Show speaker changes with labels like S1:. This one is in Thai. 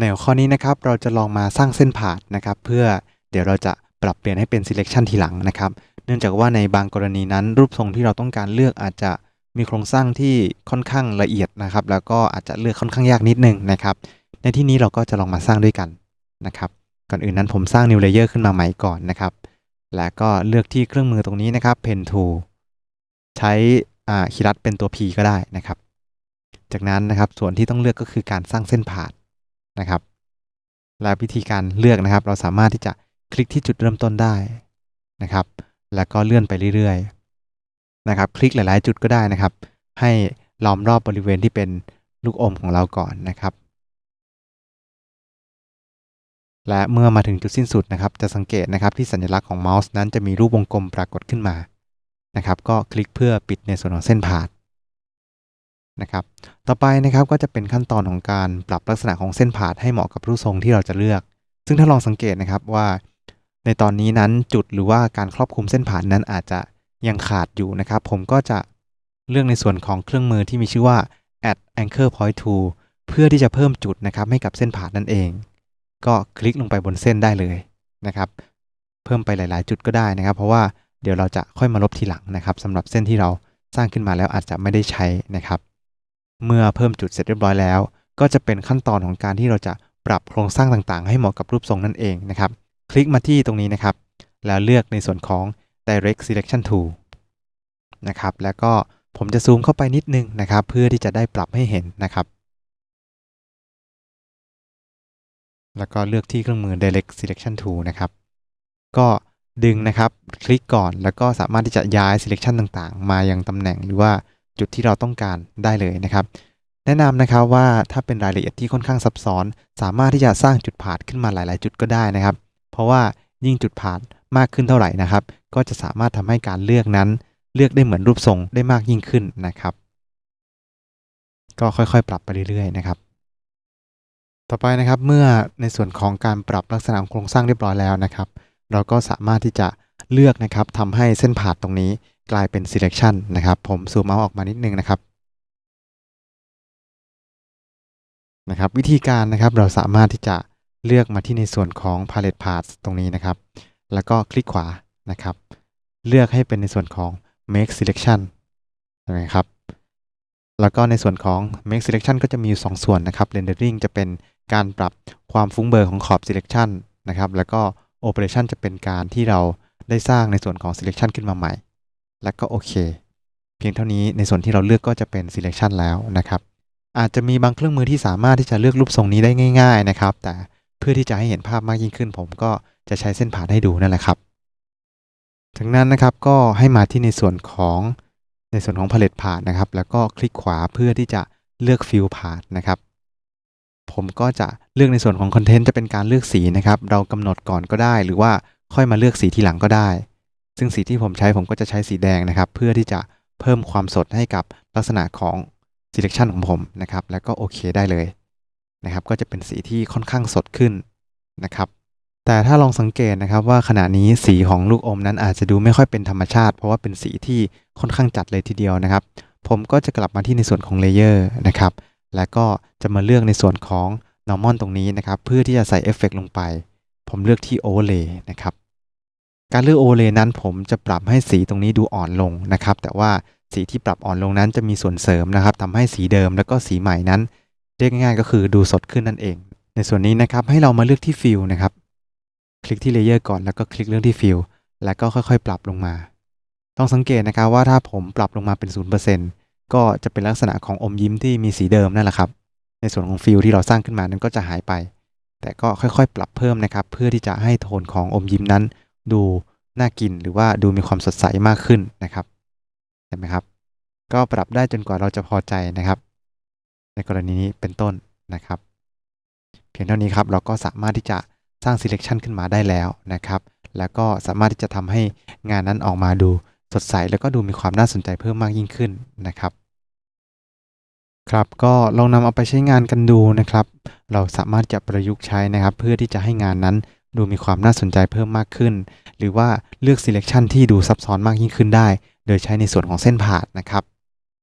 S1: ในหัวข้อนี้นะครับเราจะลองมาสร้างเส้นผ่านนะครับ เพื่อเดี๋ยวเราจะปรับเปลี่ยนให้เป็น selection ทีหลังนะครับ เนื่องจากว่าในบางกรณีนั้น รูปทรงที่เราต้องการเลือกอาจจะมีโครงสร้างที่ค่อนข้างละเอียดนะครับ แล้วก็อาจจะเลือกค่อนข้างยากนิดนึงนะครับ ในที่นี้เราก็จะลองมาสร้างด้วยกันนะครับ ก่อนอื่นนั้นผมสร้าง new layer ขึ้นมาใหม่ก่อนนะครับ และก็เลือกที่เครื่องมือตรงนี้นะครับ pen tool ใช้คีย์ลัดเป็นตัว P ก็ได้นะครับ จากนั้นนะครับส่วนที่ต้องเลือกก็คือการสร้างเส้นผ่าน นะครับและวิธีการเลือกนะครับ เราสามารถที่จะคลิกที่จุดเริ่มต้นได้นะครับ แล้วก็เลื่อนไปเรื่อยๆนะครับ คลิกหลาย ๆ จุดก็ได้นะครับ ให้ล้อมรอบบริเวณที่เป็นลูกอมของเราก่อนนะครับ และเมื่อมาถึงจุดสิ้นสุดนะครับ จะสังเกตนะครับที่สัญลักษณ์ของเมาส์นั้นจะมีรูปวงกลมปรากฏขึ้นมานะครับ ก็คลิกเพื่อปิดในส่วนของเส้นผ่าน นะครับ ต่อไปนะครับก็จะเป็นขั้นตอนของการปรับลักษณะของเส้นผ่านให้เหมาะกับรูปทรงที่เราจะเลือก ซึ่งถ้าลองสังเกตนะครับว่า ในตอนนี้นั้นจุดหรือว่าการครอบคลุมเส้นผ่านนั้นอาจจะยังขาดอยู่นะครับ ผมก็จะเลือกในส่วนของเครื่องมือที่มีชื่อว่า add anchor point tool เพื่อที่จะเพิ่มจุดนะครับให้กับเส้นผ่านนั่นเอง ก็คลิกลงไปบนเส้นได้เลยนะครับ เพิ่มไปหลาย ๆ จุดก็ได้นะครับ เพราะว่าเดี๋ยวเราจะค่อยมาลบทีหลังนะครับสำหรับเส้นที่เราสร้างขึ้นมาแล้วอาจจะไม่ได้ใช้นะครับ เมื่อเพิ่มจุดเสร็จเรียบร้อยแล้ว ก็จะเป็นขั้นตอนของการที่เราจะปรับโครงสร้างต่างๆ ให้เหมาะกับรูปทรงนั่นเองนะครับ คลิกมาที่ตรงนี้นะครับ แล้วเลือกในส่วนของ direct selection tool นะครับ แล้วก็ผมจะซูมเข้าไปนิดนึงนะครับ เพื่อที่จะได้ปรับให้เห็นนะครับ แล้วก็เลือกที่เครื่องมือ direct selection tool นะครับ ก็ดึงนะครับ คลิกก่อนแล้วก็สามารถที่จะย้าย selection ต่างๆ มายังตำแหน่งหรือว่า จุดที่เราต้องการได้เลยนะครับ แนะนำนะครับว่าถ้าเป็นรายละเอียดที่ค่อนข้างซับซ้อน สามารถที่จะสร้างจุดผ่านขึ้นมาหลาย ๆ จุดก็ได้นะครับ เพราะว่ายิ่งจุดผ่านมากขึ้นเท่าไหร่นะครับ ก็จะสามารถทำให้การเลือกนั้น เลือกได้เหมือนรูปทรงได้มากยิ่งขึ้นนะครับ ก็ค่อยๆ ปรับไปเรื่อย ๆ นะครับ ต่อไปนะครับเมื่อในส่วนของการปรับลักษณะโครงสร้างเรียบร้อยแล้วนะครับ เราก็สามารถที่จะเลือกนะครับทำให้เส้นผ่านตรงนี้กลายเป็น selection นะครับ ผมซูมเมาส์ออกมานิดนึงนะครับนะครับวิธีการนะครับเราสามารถที่จะเลือกมาที่ในส่วนของ palette paths ตรงนี้นะครับ แล้วก็คลิกขวานะครับ เลือกให้เป็นในส่วนของ make selection นะครับ แล้วก็ในส่วนของ make selection ก็จะมีอยู่2ส่วนนะครับ rendering จะเป็นการปรับความฟุ้งเบอร์ของขอบ selection นะครับ แล้วก็ operation จะเป็นการที่เราได้สร้างในส่วนของ selection ขึ้นมาใหม่ แล้วก็โอเค เพียงเท่านี้ในส่วนที่เราเลือกก็จะเป็น selection แล้วนะครับ อาจจะมีบางเครื่องมือที่สามารถที่จะเลือกรูปทรงนี้ได้ง่าย ๆนะครับ แต่เพื่อที่จะให้เห็นภาพมากยิ่งขึ้น ผมก็จะใช้เส้นผ่านให้ดูนั่นแหละครับถึงนั้นนะครับก็ให้มาที่ในส่วนของในส่วนของ palette ผ่านนะครับ แล้วก็คลิกขวาเพื่อที่จะเลือก fill ผ่านนะครับ ผมก็จะเลือกในส่วนของคอนเทนต์จะเป็นการเลือกสีนะครับ เรากำหนดก่อนก็ได้ หรือว่าค่อยมาเลือกสีทีหลังก็ได้ ซึ่งสีที่ผมใช้ผมก็จะใช้สีแดงนะครับ เพื่อที่จะเพิ่มความสดให้กับลักษณะของ selection ของผมนะครับ แล้วก็โอเคได้เลยนะครับ ก็จะเป็นสีที่ค่อนข้างสดขึ้นนะครับ แต่ถ้าลองสังเกตนะครับว่าขณะนี้สีของลูกอมนั้นอาจจะดูไม่ค่อยเป็นธรรมชาติ เพราะว่าเป็นสีที่ค่อนข้างจัดเลยทีเดียวนะครับ ผมก็จะกลับมาที่ในส่วนของเลเยอร์นะครับ แล้วก็จะมาเลือกในส่วนของ normal ตรงนี้นะครับ เพื่อที่จะใส่เอฟเฟกลงไป ผมเลือกที่ overlay นะครับ การเลือกโอเลนั้นผมจะปรับให้สีตรงนี้ดูอ่อนลงนะครับ แต่ว่าสีที่ปรับอ่อนลงนั้นจะมีส่วนเสริมนะครับทำให้สีเดิมแล้วก็สีใหม่นั้นเรียกง่ายๆ ก็คือดูสดขึ้นนั่นเอง ในส่วนนี้นะครับให้เรามาเลือกที่ฟิลนะครับ คลิกที่เลเยอร์ก่อนแล้วก็คลิกเลือกที่ฟิลแล้วก็ค่อยๆ ปรับลงมา ต้องสังเกตนะครับว่าถ้าผมปรับลงมาเป็น 0%ก็จะเป็นลักษณะของอมยิ้มที่มีสีเดิมนั่นแหละครับ ในส่วนของฟิลที่เราสร้างขึ้นมานั้นก็จะหายไป แต่ก็ค่อยๆ ปรับเพิ่มนะครับ เพื่อที่จะให้โทนของอมยิ้มนั้น ดูน่ากินหรือว่าดูมีความสดใสมากขึ้นนะครับเห็นไหมครับ ก็ปรับได้จนกว่าเราจะพอใจนะครับ ในกรณีนี้เป็นต้นนะครับ เพียงเท่านี้ครับเราก็สามารถที่จะสร้าง selection ขึ้นมาได้แล้วนะครับ แล้วก็สามารถที่จะทำให้งานนั้นออกมาดูสดใส แล้วก็ดูมีความน่าสนใจเพิ่มมากยิ่งขึ้นนะครับครับก็ลองนำเอาไปใช้งานกันดูนะครับ เราสามารถจะประยุกต์ใช้นะครับ เพื่อที่จะให้งานนั้น ดูมีความน่าสนใจเพิ่มมากขึ้น หรือว่าเลือก selection ที่ดูซับซ้อนมากยิ่งขึ้นได้ โดยใช้ในส่วนของเส้นผ่านนะครับ